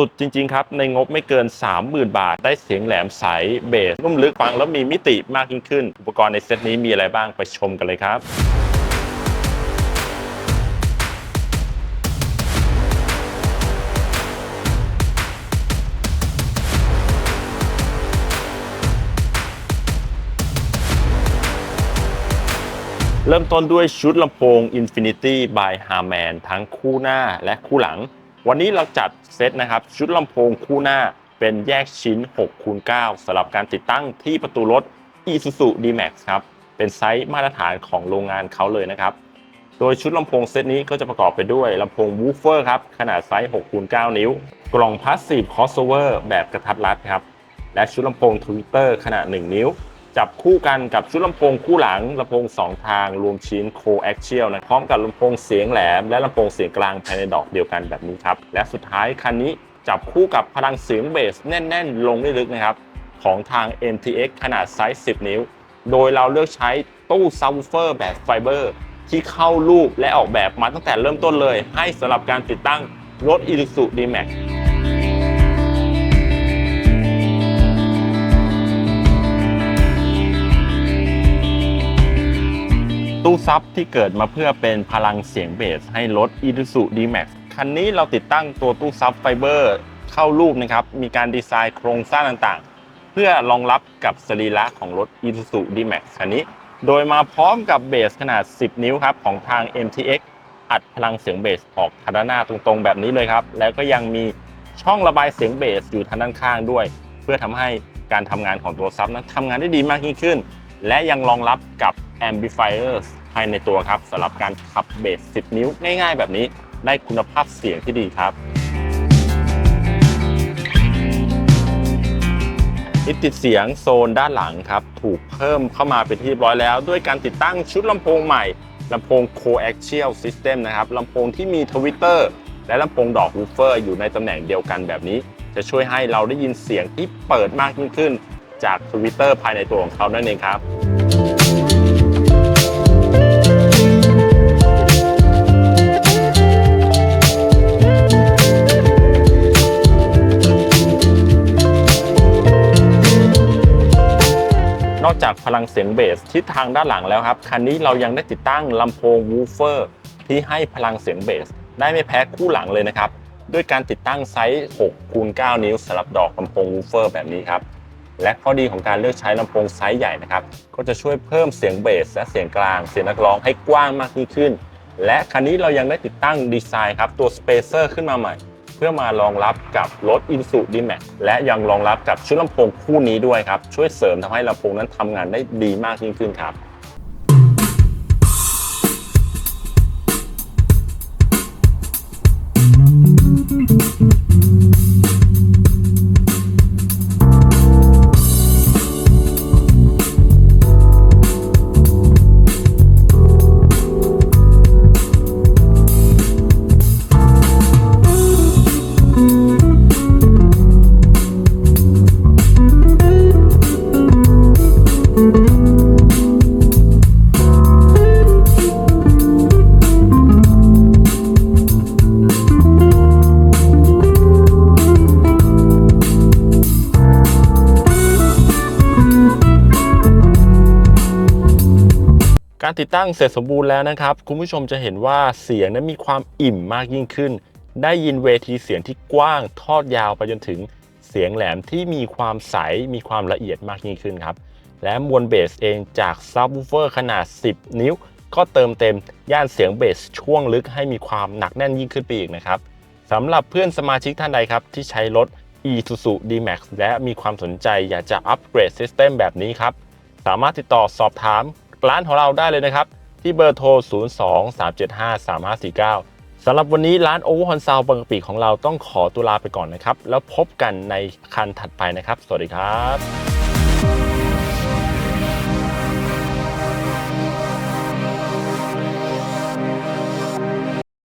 สุดจริง ๆ ครับ ในงบไม่เกิน 30,000 บาท ได้เสียงแหลมใสเบสนุ่มลึกฟังแล้วมีมิติมากยิ่งขึ้น อุปกรณ์ในเซตนี้มีอะไรบ้างไปชมกันเลยครับเริ่มต้นด้วยชุดลำโพง Infinity by Harman ทั้งคู่หน้าและคู่หลัง วันนี้เราจัดเซตนะครับ ชุดลำโพงคู่หน้าเป็นแยกชิ้น6คูณ9สำหรับการติดตั้งที่ประตูรถ Isuzu D-Max ครับ เป็นไซส์มาตรฐานของโรงงานเขาเลยนะครับ โดยชุดลำโพงเซตนี้ก็จะประกอบไปด้วยลำโพงวูฟเฟอร์ครับ ขนาดไซส์6คูณ9นิ้ว กล่องพาสซีฟคอสโอเวอร์แบบกระทัดรัดครับ และชุดลำโพงทวิตเตอร์ขนาด 1 นิ้ว จับคู่กันกับชุดลำโพงคู่หลังลำโพง 2 ทางรวมชิ้นโคแอคเชียลนะพร้อมกับลำโพงเสียงแหลม และลำโพงเสียงกลางภายในดอกเดียวกันแบบนี้ครับและสุดท้ายคันนี้จับคู่กับพลังเสียงเบสแน่น ๆ ลงได้ลึกนะครับของทาง MTX ขนาดไซส์ 10 นิ้ว โดยเราเลือกใช้ตู้ซับวูเฟอร์แบบไฟเบอร์ที่เข้ารูปและออกแบบมาตั้งแต่เริ่มต้นเลย ให้สำหรับการติดตั้งรถ Isuzu D-Max ตู้ซับที่เกิดมาเพื่อเป็นพลังเสียงเบสให้รถ Isuzu D-Max คันนี้เราติดตั้งตัวตู้ซับไฟเบอร์เข้ารูปนะครับ มีการดีไซน์โครงสร้างต่างๆ เพื่อรองรับกับสรีระของรถ Isuzu D-Max คันนี้ โดยมาพร้อมกับเบสขนาด 10 นิ้วครับของทาง MTX อัดพลังเสียงเบสออกทางด้านหน้าตรงๆ แบบนี้เลยครับ แล้วก็ยังมีช่องระบายเสียงเบสอยู่ทางด้านข้างด้วย เพื่อทำให้การทำงานของตัวซับนั้นทำงานได้ดีมากยิ่งขึ้น และยังรองรับกับ amplifiers ภายในตัวครับสำหรับการขับเบส 10 นิ้วง่ายๆ แบบนี้ได้คุณภาพเสียงที่ดีครับอิติดเสียงโซนด้านหลังครับ ถูกเพิ่มเข้ามาเป็นที่เรียบร้อยแล้ว ด้วยการติดตั้งชุดลำโพงใหม่ลำโพง coaxial system นะครับลำโพงที่มีทวิตเตอร์และลำโพงดอกวูเฟอร์อยู่ในตำแหน่งเดียวกันแบบนี้ จะช่วยให้เราได้ยินเสียงที่เปิดมากยิ่งขึ้น จากทวิตเตอร์ภายในตัวของเขานั่นเองครับ จากพลังเสียงเบสที่ทางด้านหลังแล้วครับ คันนี้เรายังได้ติดตั้งลำโพงวูเฟอร์ที่ให้พลังเสียงเบส ได้ไม่แพ้คู่หลังเลยนะครับ ด้วยการติดตั้งไซส์6คูณ9นิ้วสำหรับดอกลำโพงวูเฟอร์แบบนี้ครับ และข้อดีของการเลือกใช้ลำโพงไซส์ใหญ่นะครับ ก็จะช่วยเพิ่มเสียงเบสและเสียงกลาง เสียงนักร้องให้กว้างมากยิ่งขึ้น และคันนี้เรายังได้ติดตั้งดีไซน์ครับตัวสเปเซอร์ขึ้นมาใหม่ เพื่อมารองรับกับรถ i n s u d D-Max และยังรองรับกับชุดลำโพงคู่นี้ด้วยครับ ช่วยเสริมทำให้ลำโพงนั้นทำงานได้ดีมากยิ่งขึ้นครับ การติดตั้งเสร็จสมบูรณ์แล้วนะครับ คุณผู้ชมจะเห็นว่าเสียงนั้นมีความอิ่มมากยิ่งขึ้น ได้ยินเวทีเสียงที่กว้างทอดยาวไปจนถึงเสียงแหลมที่มีความใสมีความละเอียดมากยิ่งขึ้นครับ และมวลเบสเองจากซับวูเฟอร์ขนาด 10 นิ้ว ก็เติมเต็มย่านเสียงเบสช่วงลึกให้มีความหนักแน่นยิ่งขึ้นไปอีกนะครับสำหรับเพื่อนสมาชิกท่านใดครับ ที่ใช้รถ Isuzu D-Max และมีความสนใจอยากจะอัปเกรดซิสเต็มแบบนี้ครับ สามารถติดต่อสอบถาม ร้านของเราได้เลยนะครับ ที่เบอร์โทร 02 375 3549สำหรับวันนี้ร้านโอเวอร์ฮอนซาวบางกะปิของเราต้องขอตุลาไปก่อนนะครับ แล้วพบกันในคันถัดไปนะครับ สวัสดีครับ